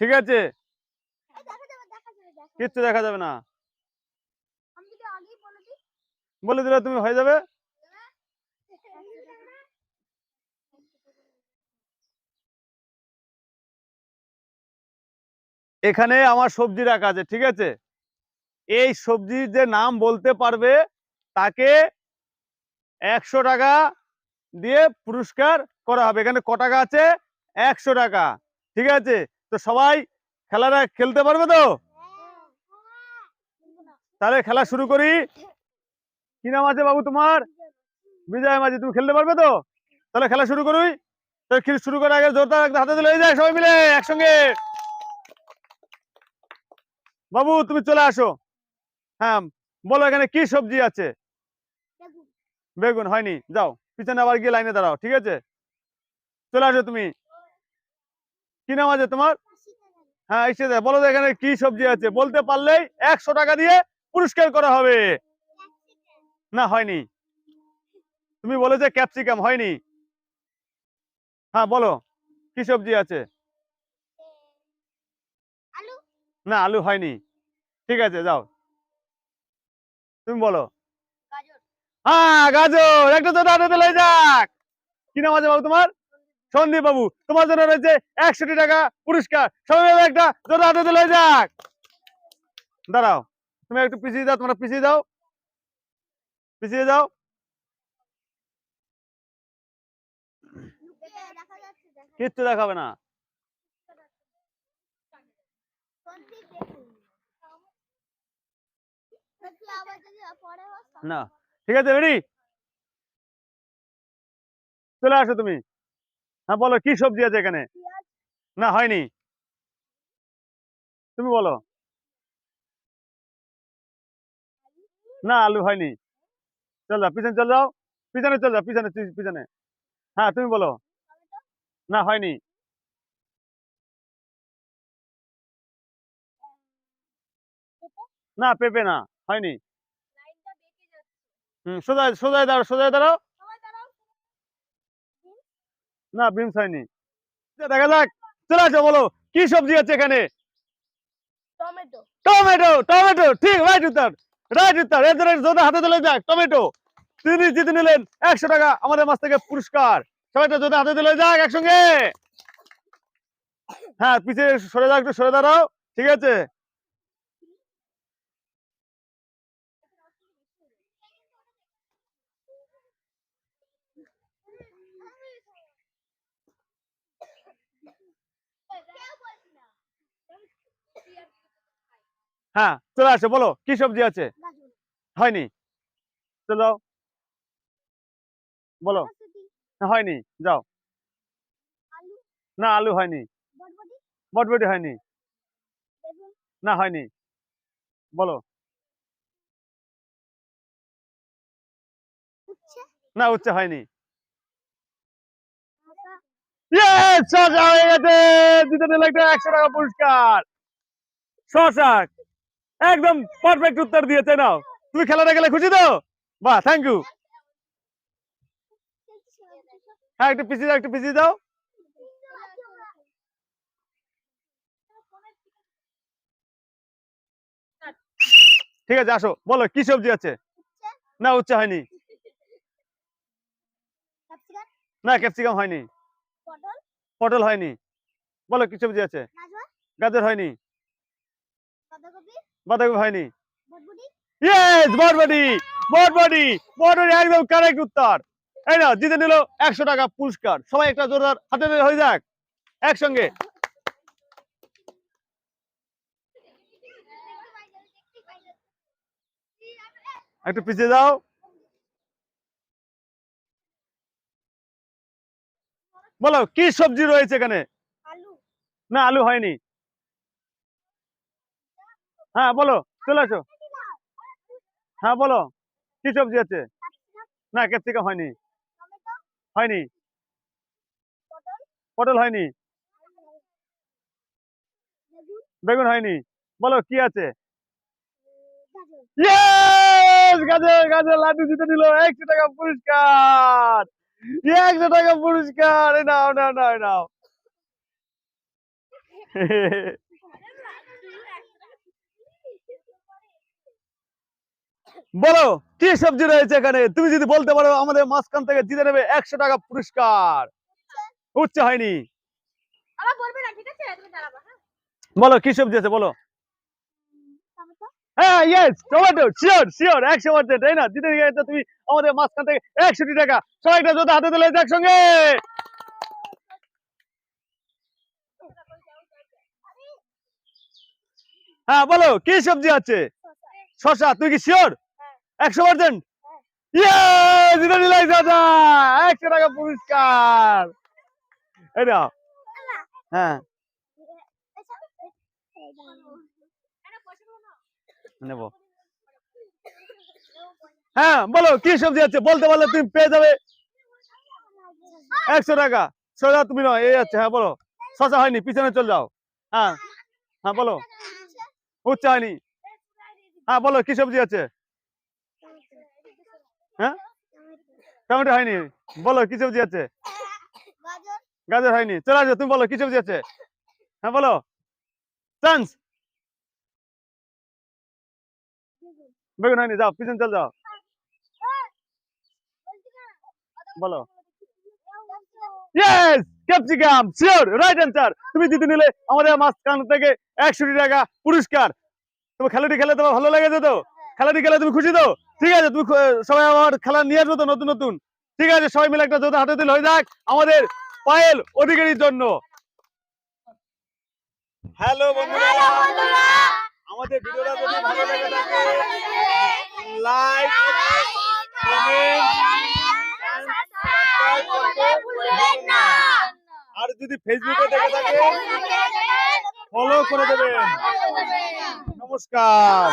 ঠিক আছে। কিচ্ছু দেখা যাবে না। বলে দিলে তুমি হয়ে যাবে। এখানে আমার সবজি রাখা আছে ঠিক আছে? এই সবজির যে নাম বলতে পারবে তাকে একশো টাকা দিয়ে পুরস্কার করা হবে। এখানে ক টাকা আছে? একশো টাকা ঠিক আছে? তো সবাই খেলাটা খেলতে পারবে তো? তাহলে খেলা শুরু করি। কি নাম আছে বাবু তোমার? বিজয় মাঝি, তুমি খেলতে পারবে তো? তাহলে খেলা শুরু করি। তাহলে শুরু করার আগে জোরদার হাতে দিলে যায় সবাই মিলে, একসঙ্গে। বাবু, তুমি চলে আসো। হ্যাঁ বলো এখানে কি সবজি আছে? বেগুন, হয়নি। যাও, পিছনে আবার গিয়ে লাইনে দাঁড়াও, ঠিক আছে? চলে আসো তুমি। কি নাম আছে তোমার? হ্যাঁ এসে যায় বলো এখানে কি সবজি আছে? বলতে পারলেই একশো টাকা দিয়ে পুরস্কার করা হবে। না হয়নি। তুমি বলে যে ক্যাপসিকাম হয়নি। হ্যাঁ বলো কি সবজি আছে? না আলু হয়নি। ঠিক আছে যাও। তুমি বলো। হ্যাঁ গাজর। একটা তো যাক। কি নাম আছে বাবু তোমার? সন্দীপ বাবু, তোমার জন্য রয়েছে একশোটি টাকা পুরস্কার। সবাই একটা জোর হাতে লয়ে যাক। দাঁড়াও, তুমি একটু পিছিয়ে দাও তোমরা পিছিয়ে দাও পিছিয়ে যাও। কিচ্ছু দেখাবে না। না, ঠিক আছে রেডি চলে আসো তুমি। হ্যাঁ বলো কি সবজি আছে এখানে? না হয়নি। তুমি বলো। না আলু হয়নি। চল যাও পিছনে চল যাও। পিছনে চল যাও পিছনে পিছনে। হ্যাঁ তুমি বলো। না হয়নি। না পেপে না হয়নি। হুম সোজা সোজায় দাঁড়াও সোজায় দাঁড়াও। না বিনস হয়নি। দেখা যাক। চলে আসো বলো কি সবজি আছে এখানে? টমেটো। টমেটো টমেটো ঠিক রাইট উত্তর রাইট উত্তর জন্য জোরে হাতে তুলে যাক টমেটো। তিনি জিতে নিলেন একশো টাকা আমাদের মাছ থেকে পুরস্কার। সবাই তো জোরে হাতে তুলে যাক একসঙ্গে। হ্যাঁ পিছিয়ে সরে যাও একটু সরে দাঁড়াও ঠিক আছে? হ্যাঁ চলে আসো বলো কি সবজি আছে? হয়নি। চলো যাও। বলো। হ্যাঁ, হয়নি যাও। না আলু হয়নি। বটবটি। হয়নি। না হয়নি। বলো। না উচ্চে হয়নি! শশা হয়ে গেছে। একটা একশো টাকা পুরস্কার। শশা একদম পারফেক্ট উত্তর দিয়েছে, নাও। তুমি খেলাটা গেলে খুশি তো? বাহ থ্যাংক ইউ হ্যাঁ একটু পিছিয়ে দাও, একটু পিছিয়ে দাও। ঠিক আছে, আসো, বলো, কি সবজি আছে? না উচ্চে হয়নি। না ক্যাপসিকাম হয়নি। পটল হয়নি। বলো, কি সবজি আছে? গাজর হয়নি। বাঁধাকপি হয়নি? বটবটি? ইয়েস বটবডি বটবডি বটবডি একদম কারেক্ট উত্তর। এই না জিতে নিল একশো টাকা পুরস্কার। সবাই একটা জোরদার হাতে হয়ে যাক একসঙ্গে। একটু পিছিয়ে যাও। বলো কি সবজি রয়েছে এখানে? আলু। না আলু হয়নি। হ্যাঁ বলো, চলে আসো। হ্যাঁ বলো, কি সবজি আছে? না, ক্যাপসিকাম হয়নি। হয়নি? পটল হয়নি? বেগুন হয়নি? বলো, কি আছে? গাজর গাজর, লাড্ডু জিতে নিল, একশো টাকা পুরস্কার। একশো টাকা পুরস্কার। নাও নাও নাও নাও। বলো কি সবজি রয়েছে এখানে? তুমি যদি বলতে পারো আমাদের মাঝখান থেকে জিতে নেবে একশো টাকা পুরস্কার। উচ্চ হয়নি। হ্যাঁ? বলো কি সবজি আছে বলো। হ্যাঁ ইয়েস টমেটো শিওর শিওর একশো পার্সেন্ট তাই না? জিতে গেছে তুমি আমাদের মাঝখান থেকে একশোটি টাকা। সবাইটা হাতে তুলে একসঙ্গে হ্যাঁ বলো কি সবজি আছে? শশা তুই কি শিওর একশো পার্সেন্ট ইয়ে জিতে নিলাই দাদা, একশো টাকা পুরস্কার। হ্যাঁ। হ্যাঁ বলো, কি সবজি আছে? বলতে পারলে তুমি পেয়ে যাবে। একশো টাকা। সোজা তুমি নয় এই আছে হ্যাঁ বলো। শশা হয়নি, পিছনে চল যাও। হ্যাঁ হ্যাঁ বলো। উচ্চ হয়নি। হ্যাঁ বলো, কি সবজি আছে? হ্যাঁ? টমেটো হয়নি। বলো, কি সবজি আছে? গাজর হয়নি। চলে আসো, তুমি বলো, কি সবজি আছে? হ্যাঁ বলো। চান্স? বেগুন হয়নি, যাও, পিছনে চল যাও। বলো। ইয়েস ক্যাপসিকাম শিওর রাইট তুমি জিতে নিলে আমাদের মাঝখান থেকে একশো টাকা পুরস্কার। তোমার খেলাটি খেলে তোমার ভালো লেগেছে তো? খেলাটি খেলে তুমি খুশি তো? ঠিক আছে তুমি সবাই আমার খেলা নিয়ে আসব তো নতুন নতুন? ঠিক আছে সবাই মিলে একটা জোতা হাতে দিলে হয়ে যাক আমাদের পায়েল অধিকারীর জন্য। হ্যালো বন্ধুরা আমাদের ভিডিওটা যদি ভালো লেগে থাকে লাইক আর যদি ফেসবুকে দেখে থাকে ফলো করে দেবেন। নমস্কার।